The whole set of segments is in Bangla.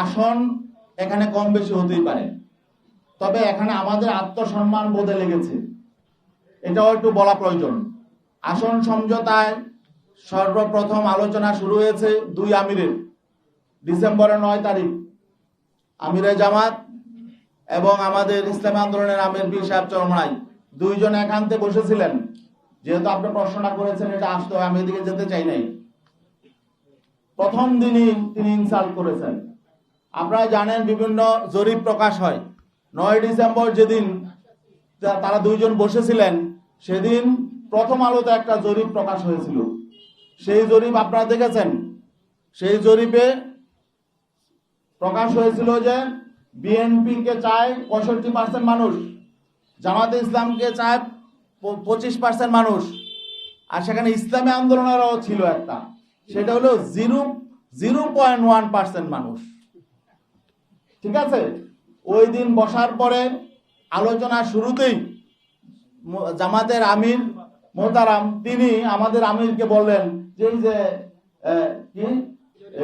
আসন এখানে কম বেশি হতেই পারে। তবে এখানে আমাদের আত্মসম্মান বোধে লেগেছে। এটাও একটু বলা প্রয়োজন। আসন সমঝোতায় সর্বপ্রথম আলোচনা শুরু হয়েছে দুই আমিরের, ডিসেম্বরের নয় তারিখ। আমিরে জামাত এবং আমাদের ইসলাম আন্দোলনের আমির বীর সাহেব চরমনাই দুইজন একান্তে বসেছিলেন। যেহেতু আপনি প্রশ্নটা করেছেন, এটা আসতে আমি এদিকে যেতে চাই নাই। প্রথম দিনই তিনি ইনসাল্ট করেছেন। আপনারা জানেন বিভিন্ন জরিপ প্রকাশ হয়। নয় ডিসেম্বর যেদিন তারা দুইজন বসেছিলেন, সেদিন প্রথম আলোতে একটা জরিপ প্রকাশ হয়েছিল। সেই জরিপ আপনারা দেখেছেন? সেই জরিপে প্রকাশ হয়েছিল যে বিএনপি কে চায় পঁয়ষট্টি পার্সেন্ট মানুষ, জামাতে ইসলামকে চায় পঁচিশ পার্সেন্ট মানুষ। আর সেখানে ইসলামী আন্দোলনেরও ছিল একটা। সেটা হলো zero zero point one percent মানুষ। ঠিক আছে? ওই দিন বসার পরে আলোচনা শুরুতেই জামাতের আমির মোহতারাম, তিনি আমাদের আমিরকে বললেন যে যে কি?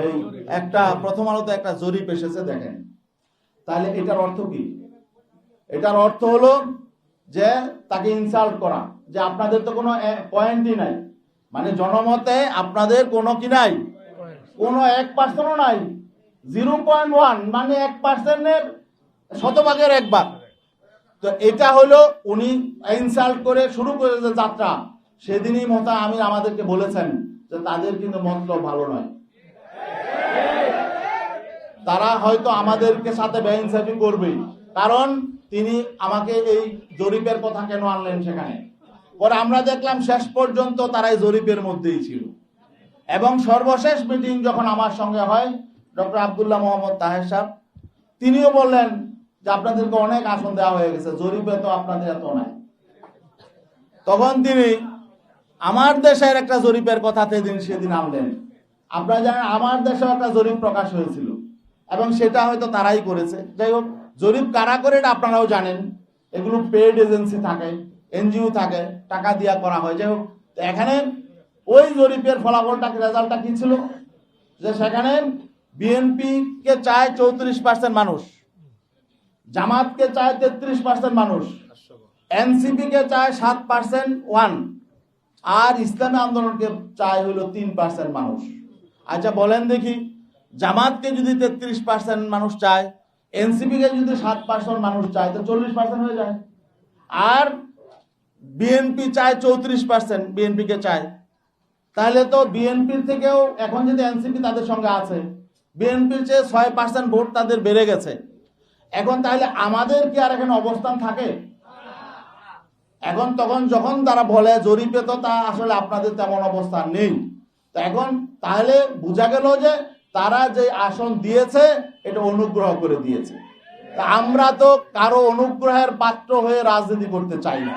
এই একটা প্রথম আলোতে একটা জরিপ এসেছে দেখেন। তাহলে এটার অর্থ কি? এটার অর্থ হলো যে, তাকে ইনসাল্ট করা, যে আপনাদের তো কোনো পয়েন্টই নাই। মানে জনমতে আপনাদের কোনো কি নাই? কোনো এক পার্সেন্টও নাই। জিরো পয়েন্ট ওয়ান মানে এক পার্সেন্টের শতভাগের এক ভাগ। তো এটা হলো উনি ইনসাল্ট করে শুরু করেছে যাত্রা। সেদিনই মতা আমির আমাদেরকে বলেছেন যে তাদের কিন্তু মতলব ভালো নয়। তারা হয়তো আমাদেরকে সাথে বেইনসাফি করবে, কারণ তিনি আমাকে এই জরিপের কথা কেন আনলেন সেখানে? পরে আমরা দেখলাম শেষ পর্যন্ত তারা এই জরিপের মধ্যেই ছিল। এবং সর্বশেষ মিটিং যখন আমার সঙ্গে হয় ডক্টর আবদুল্লাহ মোহাম্মদ তাহের সাহেব, তিনিও বললেন যে আপনাদেরকে অনেক আসন দেওয়া হয়ে গেছে, জরিপে তো আপনাদের এত নাই। তখন তিনি, আমার দেশের একটা জরিপের কথা সেদিন সেদিন আনলেন। আপনারা জানেন, আমার দেশেও একটা জরিপ প্রকাশ হয়েছিল, এবং সেটা হয়তো তারাই করেছে। যাই হোক, জরিপ কারা করে এটা আপনারাও জানেন। এগুলো পেড এজেন্সি থাকে, এনজিও থাকে, টাকা দিয়া করা হয়। যাই হোক এখানে ওই জরিপের ফলাফলটা রেজাল্টটা কি ছিল? যে সেখানে বিএনপি কে চায় চৌত্রিশ পার্সেন্ট মানুষ, জামাতকে চায় তেত্রিশ পার্সেন্ট মানুষ এনসিপি কে চায় সাত পার্সেন্ট ওয়ান, আর ইসলামী আন্দোলনকে চায় হলো তিন পার্সেন্ট মানুষ। আচ্ছা বলেন দেখি, জামাতকে যদি তেত্রিশ পার্সেন্ট মানুষ চায় এনসিপি কে যদি সাত পার্সেন্ট মানুষ চায়, তো চল্লিশ পার্সেন্ট হয়ে যায়। আর বিএনপি চায় চৌত্রিশ পার্সেন্ট বিএনপি কে চায়। তাহলে তো বিএনপির থেকেও এখন যদি এনসিপি তাদের সঙ্গে আছে বিএনপির চেয়ে ছয় পার্সেন্ট ভোট তাদের বেড়ে গেছে। এখন তাহলে আমাদের কি আর এখানে অবস্থান থাকে? এখন তখন যখন তারা বলে জরিপে তো তা আসলে আপনাদের তেমন অবস্থান নেই। তো এখন তাহলে বোঝা গেল যে তারা যে আসন দিয়েছে, এটা অনুগ্রহ করে দিয়েছে। আমরা তো কারও অনুগ্রহের পাত্র হয়ে রাজনীতি করতে চাই না।